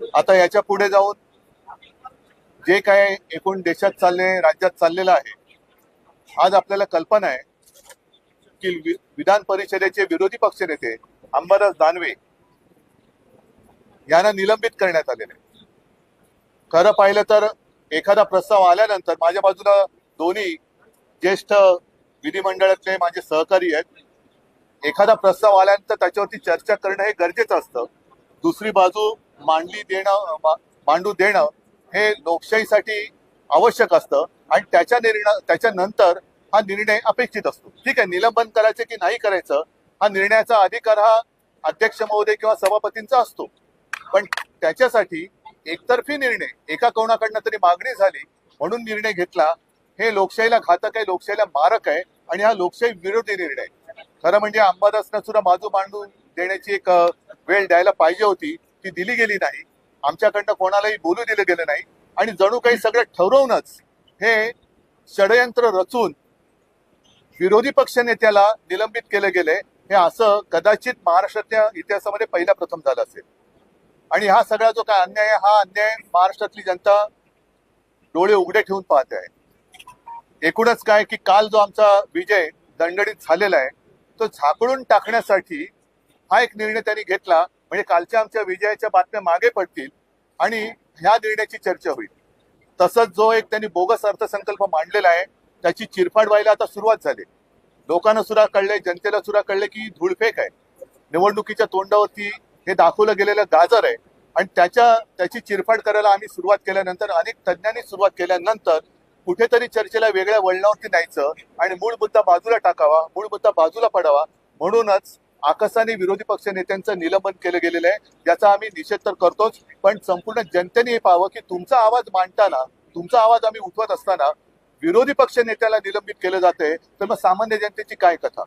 आता याच्यापुढे जाऊन जे काय एकूण देशात चालले राज्यात चाललेलं आहे आज आपल्याला कल्पना आहे की विधान परिषदेचे विरोधी पक्षनेते अंबादास दानवे यांना निलंबित करण्यात आलेले खरं पाहिलं तर एखादा प्रस्ताव आल्यानंतर माझ्या बाजूला दोन्ही ज्येष्ठ विधिमंडळातले माझे सहकारी आहेत. एखादा प्रस्ताव आल्यानंतर त्याच्यावरती चर्चा करणं हे गरजेचं असतं. दुसरी बाजू मांडली देणं मांडू देणं हे लोकशाहीसाठी आवश्यक असतं आणि त्याच्या निर्णय त्याच्यानंतर हा निर्णय अपेक्षित असतो. ठीक आहे निलंबन करायचं की नाही करायचं हा निर्णयाचा अधिकार हा अध्यक्ष महोदय किंवा सभापतींचा असतो. पण त्याच्यासाठी एकतर्फी निर्णय एका कोणाकडनं तरी मागणी झाली म्हणून निर्णय घेतला हे लोकशाहीला घातक आहे लोकशाहीला मारक आहे आणि हा लोकशाही विरोधी निर्णय आहे. खरं म्हणजे अंबादासनं सुद्धा बाजू मांडून देण्याची एक वेळ द्यायला पाहिजे होती. ती दिली गेली नाही. आमच्याकडनं कोणालाही बोलू दिलं गेलं नाही. आणि जणू काही सगळं ठरवूनच हे षडयंत्र रचून विरोधी पक्ष नेत्याला निलंबित केलं गेले. हे असं कदाचित महाराष्ट्रातल्या इतिहासामध्ये पहिला प्रथम झालं असेल. आणि हा सगळा जो काय अन्याय आहे हा अन्याय महाराष्ट्रातली जनता डोळे उघडे ठेवून पाहते आहे. एकूणच काय की काल जो आमचा विजय दंडणीत झालेला आहे तो झाकळून टाकण्यासाठी हा एक निर्णय त्यांनी घेतला. म्हणजे कालच्या आमच्या विजयाच्या बातम्या मागे पडतील आणि ह्या निर्णयाची चर्चा होईल. तसंच जो एक त्यांनी बोगस अर्थसंकल्प मांडलेला आहे त्याची चिरफाड व्हायला आता सुरुवात झाली. लोकांना सुद्धा कळले जनतेला सुद्धा कळले की धूळफेक आहे. निवडणुकीच्या तोंडावरती हे दाखवलं गेलेलं गाजर आहे. आणि त्याच्या त्याची चिरफाड करायला आम्ही सुरुवात केल्यानंतर अनेक तज्ज्ञांनी सुरुवात केल्यानंतर कुठेतरी चर्चेला वेगळ्या वळणावरती न्यायचं आणि मूळ मुद्दा बाजूला टाकावा मूळ मुद्दा बाजूला पडावा म्हणूनच आकसाने विरोधी पक्ष नेत्यांचं निलंबन केलं गेलेलं आहे. याचा आम्ही निषेध तर करतोच पण संपूर्ण जनतेने हे पाहावं की तुमचा आवाज मांडताना तुमचा आवाज आम्ही उठवत असताना विरोधी पक्ष नेत्याला निलंबित केलं जाते तर मग सामान्य जनतेची काय कथा?